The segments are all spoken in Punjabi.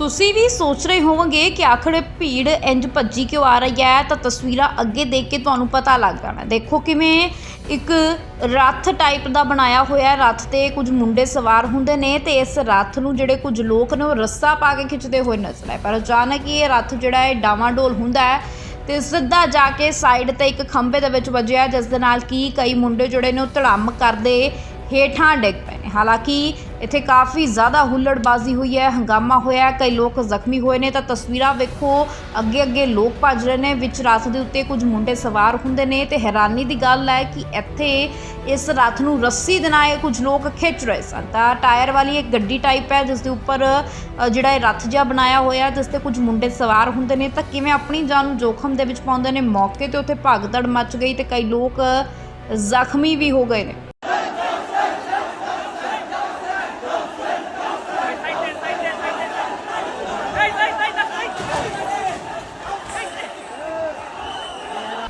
ਤੁਸੀਂ ਵੀ ਸੋਚ ਰਹੇ ਹੋਵੋਗੇ ਕਿ ਆਖਰ ਭੀੜ ਇੰਜ ਭੱਜੀ ਕਿਉਂ ਆ ਰਹੀ ਹੈ? ਤਾਂ ਤਸਵੀਰਾਂ ਅੱਗੇ ਦੇਖ ਕੇ ਤੁਹਾਨੂੰ ਪਤਾ ਲੱਗ ਜਾਣਾ। ਦੇਖੋ ਕਿਵੇਂ ਇੱਕ ਰੱਥ ਟਾਈਪ ਦਾ ਬਣਾਇਆ ਹੋਇਆ ਰੱਥ ਤੇ ਕੁਝ ਮੁੰਡੇ ਸਵਾਰ ਹੁੰਦੇ ਨੇ ਤੇ ਇਸ ਰੱਥ ਨੂੰ ਜਿਹੜੇ ਕੁਝ ਲੋਕ ਨੇ ਉਹ ਰੱਸਾ ਪਾ ਕੇ ਖਿੱਚਦੇ ਹੋਏ ਨਜ਼ਰ ਆਏ। ਪਰ ਅਚਾਨਕ ਹੀ ਇਹ ਰੱਥ ਜਿਹੜਾ ਹੈ ਡਾਵਾਂਡੋਲ ਹੁੰਦਾ ਹੈ ਤੇ ਸਿੱਧਾ ਜਾ ਕੇ ਸਾਈਡ ਤੇ ਇੱਕ ਖੰਭੇ ਦੇ ਵਿੱਚ ਵੱਜਿਆ ਜਿਸ ਦੇ ਨਾਲ ਕੀ ਕਈ ਮੁੰਡੇ ਜਿਹੜੇ ਨੇ ਉਹ ਧੜਮ ਕਰਦੇ ਹੇਠਾਂ ਡਿੱਗ ਪਏ ਨੇ। ਹਾਲਾਂਕਿ ਇੱਥੇ ਕਾਫੀ ਜ਼ਿਆਦਾ ਹੁੱਲੜਬਾਜ਼ੀ ਹੋਈ ਹੈ ਹੰਗਾਮਾ ਹੋਇਆ ਹੈ, ਕਈ ਲੋਕ ਜ਼ਖਮੀ ਹੋਏ ਨੇ। ਤਾਂ ਤਸਵੀਰਾਂ ਵੇਖੋ ਅੱਗੇ ਅੱਗੇ ਲੋਕ ਭੱਜ ਰਹੇ ਨੇ ਵਿੱਚ ਰੱਥ ਦੇ ਉੱਤੇ ਕੁਝ ਮੁੰਡੇ ਸਵਾਰ ਹੁੰਦੇ ਨੇ ਤੇ ਹੈਰਾਨੀ ਦੀ ਗੱਲ ਹੈ ਕਿ ਇੱਥੇ ਇਸ ਰੱਥ ਨੂੰ ਰੱਸੀ ਦੇ ਨਾਲ ਇਹ ਕੁਝ ਲੋਕ ਖਿੱਚ ਰਹੇ ਸਨ। ਤਾਂ ਟਾਇਰ ਵਾਲੀ ਇੱਕ ਗੱਡੀ ਟਾਈਪ ਹੈ ਜਿਸ ਦੇ ਉੱਪਰ ਜਿਹੜਾ ਇਹ ਰੱਥ ਜਿਹਾ ਬਣਾਇਆ ਹੋਇਆ ਜਿਸ ਤੇ ਕੁਝ ਮੁੰਡੇ ਸਵਾਰ ਹੁੰਦੇ ਨੇ। ਤਾਂ ਕਿਵੇਂ ਆਪਣੀ ਜਾਨ ਨੂੰ ਜੋਖਮ ਦੇ ਵਿੱਚ ਪਾਉਂਦੇ ਨੇ? ਮੌਕੇ ਤੇ ਉੱਥੇ ਭਗਦੜ ਮਚ ਗਈ ਤੇ ਕਈ ਲੋਕ ਜ਼ਖਮੀ ਵੀ ਹੋ ਗਏ ਨੇ।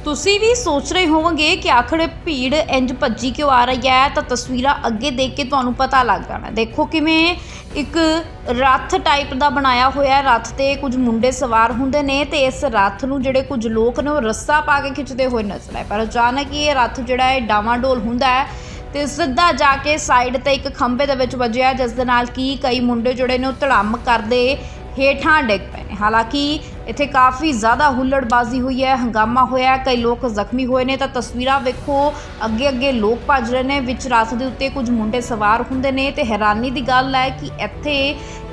ਤੁਸੀਂ ਵੀ ਸੋਚ ਰਹੇ ਹੋਵੋਗੇ ਕਿ ਆਖਰ ਭੀੜ ਇੰਜ ਭੱਜੀ ਕਿਉਂ ਆ ਰਹੀ ਹੈ? ਤਾਂ ਤਸਵੀਰਾਂ ਅੱਗੇ ਦੇਖ ਕੇ ਤੁਹਾਨੂੰ ਪਤਾ ਲੱਗ ਜਾਣਾ। ਦੇਖੋ ਕਿਵੇਂ ਇੱਕ ਰੱਥ ਟਾਈਪ ਦਾ ਬਣਾਇਆ ਹੋਇਆ ਹੈ। ਰੱਥ ਤੇ ਕੁਝ ਮੁੰਡੇ ਸਵਾਰ ਹੁੰਦੇ ਨੇ ਤੇ ਇਸ ਰੱਥ ਨੂੰ ਜਿਹੜੇ ਕੁਝ ਲੋਕ ਨੇ ਉਹ ਰੱਸਾ ਪਾ ਕੇ ਖਿੱਚਦੇ ਹੋਏ ਨਜ਼ਰ ਆਏ। ਪਰ ਅਚਾਨਕ ਹੀ ਇਹ ਰੱਥ ਜਿਹੜਾ ਹੈ ਡਾਵਾਂਡੋਲ ਹੁੰਦਾ ਹੈ ਤੇ ਸਿੱਧਾ ਜਾ ਕੇ ਸਾਈਡ ਤੇ ਇੱਕ ਖੰਭੇ ਦੇ ਵਿੱਚ ਵੱਜਿਆ ਜਿਸ ਦੇ ਨਾਲ ਕੀ ਕਈ ਮੁੰਡੇ ਜਿਹੜੇ ਨੇ ਉਹ ਧੜਮ ਕਰਦੇ ਹੇਠਾਂ ਡਿੱਗ ਪਏ ਨੇ। ਹਾਲਾਂਕਿ ਇੱਥੇ ਕਾਫੀ ਜ਼ਿਆਦਾ ਹੁੱਲੜਬਾਜ਼ੀ ਹੋਈ ਹੈ, ਹੰਗਾਮਾ ਹੋਇਆ ਕਈ ਲੋਕ ਜ਼ਖਮੀ ਹੋਏ ਨੇ ਤਾਂ ਤਸਵੀਰਾਂ ਵੇਖੋ ਅੱਗੇ ਅੱਗੇ ਲੋਕ ਭੱਜ ਰਹੇ ਨੇ, ਵਿੱਚ ਰੱਥ ਦੇ ਉੱਤੇ ਕੁਝ ਮੁੰਡੇ ਸਵਾਰ ਹੁੰਦੇ ਨੇ ਤੇ ਹੈਰਾਨੀ ਦੀ ਗੱਲ ਹੈ ਕਿ ਇੱਥੇ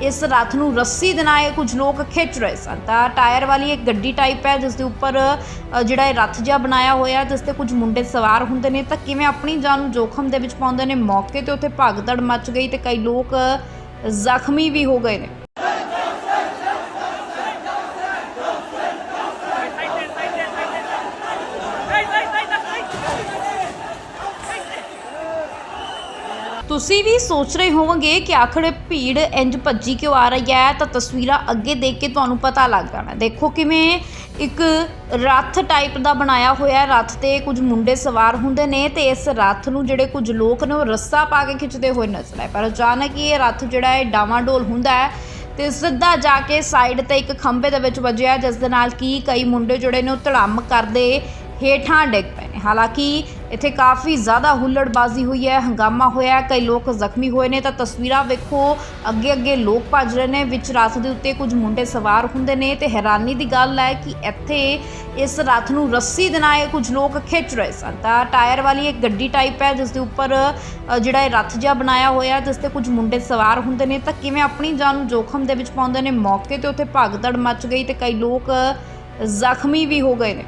ਇਸ ਰੱਥ ਨੂੰ ਰੱਸੀ ਦੇ ਨਾਲ ਇਹ ਕੁਝ ਲੋਕ ਖਿੱਚ ਰਹੇ ਸਨ। ਤਾਂ ਟਾਇਰ ਵਾਲੀ ਇੱਕ ਗੱਡੀ ਟਾਈਪ ਹੈ ਜਿਸ ਦੇ ਉੱਪਰ ਜਿਹੜਾ ਇਹ ਰੱਥ ਜਿਹਾ ਬਣਾਇਆ ਹੋਇਆ ਜਿਸ ਤੇ ਕੁਝ ਮੁੰਡੇ ਸਵਾਰ ਹੁੰਦੇ ਨੇ ਤਾਂ ਕਿਵੇਂ ਆਪਣੀ ਜਾਨ ਨੂੰ ਜੋਖਮ ਦੇ ਵਿੱਚ ਪਾਉਂਦੇ ਨੇ, ਮੌਕੇ ਤੇ ਉੱਥੇ ਭਗਦੜ ਮਚ ਗਈ ਤੇ ਕਈ ਲੋਕ ਜ਼ਖਮੀ ਵੀ ਹੋ ਗਏ ਨੇ। ਤੁਸੀਂ ਵੀ ਸੋਚ ਰਹੇ ਹੋਵੋਗੇ ਕਿ ਆਖਰ ਭੀੜ ਇੰਜ ਭੱਜੀ ਕਿਉਂ ਆ ਰਹੀ ਹੈ? ਤਾਂ ਤਸਵੀਰਾਂ ਅੱਗੇ ਦੇਖ ਕੇ ਤੁਹਾਨੂੰ ਪਤਾ ਲੱਗ ਜਾਣਾ। ਦੇਖੋ ਕਿਵੇਂ ਇੱਕ ਰੱਥ ਟਾਈਪ ਦਾ ਬਣਾਇਆ ਹੋਇਆ ਰੱਥ ਤੇ ਕੁਝ ਮੁੰਡੇ ਸਵਾਰ ਹੁੰਦੇ ਨੇ ਤੇ ਇਸ ਰੱਥ ਨੂੰ ਜਿਹੜੇ ਕੁਝ ਲੋਕ ਨੇ ਉਹ ਰੱਸਾ ਪਾ ਕੇ ਖਿੱਚਦੇ ਹੋਏ ਨਜ਼ਰ ਆਏ। ਪਰ ਅਚਾਨਕ ਹੀ ਇਹ ਰੱਥ ਜਿਹੜਾ ਹੈ ਡਾਵਾਂਡੋਲ ਹੁੰਦਾ ਹੈ ਤੇ ਸਿੱਧਾ ਜਾ ਕੇ ਸਾਈਡ ਤੇ ਇੱਕ ਖੰਭੇ ਦੇ ਵਿੱਚ ਵੱਜਿਆ ਜਿਸ ਦੇ ਨਾਲ ਕੀ ਕਈ ਮੁੰਡੇ ਜਿਹੜੇ ਨੇ ਉਹ ਧੜਮ ਕਰਦੇ ਹੇਠਾਂ ਡਿੱਗ ਪਏ ਨੇ। ਹਾਲਾਂਕਿ ਇੱਥੇ ਕਾਫੀ ਜ਼ਿਆਦਾ ਹੁੱਲੜਬਾਜ਼ੀ ਹੋਈ ਹੈ ਹੰਗਾਮਾ ਹੋਇਆ ਹੈ, ਕਈ ਲੋਕ ਜ਼ਖਮੀ ਹੋਏ ਨੇ ਤਾਂ ਤਸਵੀਰਾਂ ਵੇਖੋ ਅੱਗੇ ਅੱਗੇ ਲੋਕ ਭੱਜ ਰਹੇ ਨੇ ਵਿੱਚ ਰੱਥ ਦੇ ਉੱਤੇ ਕੁਝ ਮੁੰਡੇ ਸਵਾਰ ਹੁੰਦੇ ਨੇ ਤੇ ਹੈਰਾਨੀ ਦੀ ਗੱਲ ਹੈ ਕਿ ਇੱਥੇ ਇਸ ਰੱਥ ਨੂੰ ਰੱਸੀ ਦੇ ਨਾਲ ਇਹ ਕੁਝ ਲੋਕ ਖਿੱਚ ਰਹੇ ਸਨ। ਤਾਂ ਟਾਇਰ ਵਾਲੀ ਇੱਕ ਗੱਡੀ ਟਾਈਪ ਹੈ ਜਿਸ ਦੇ ਉੱਪਰ ਜਿਹੜਾ ਇਹ ਰੱਥ ਜਿਹਾ ਬਣਾਇਆ ਹੋਇਆ ਜਿਸ ਤੇ ਕੁਝ ਮੁੰਡੇ ਸਵਾਰ ਹੁੰਦੇ ਨੇ ਤਾਂ ਕਿਵੇਂ ਆਪਣੀ ਜਾਨ ਨੂੰ ਜੋਖਮ ਦੇ ਵਿੱਚ ਪਾਉਂਦੇ ਨੇ ਮੌਕੇ ਤੇ ਉੱਥੇ ਭਗਦੜ ਮਚ ਗਈ ਤੇ ਕਈ ਲੋਕ ਜ਼ਖਮੀ ਵੀ ਹੋ ਗਏ ਨੇ।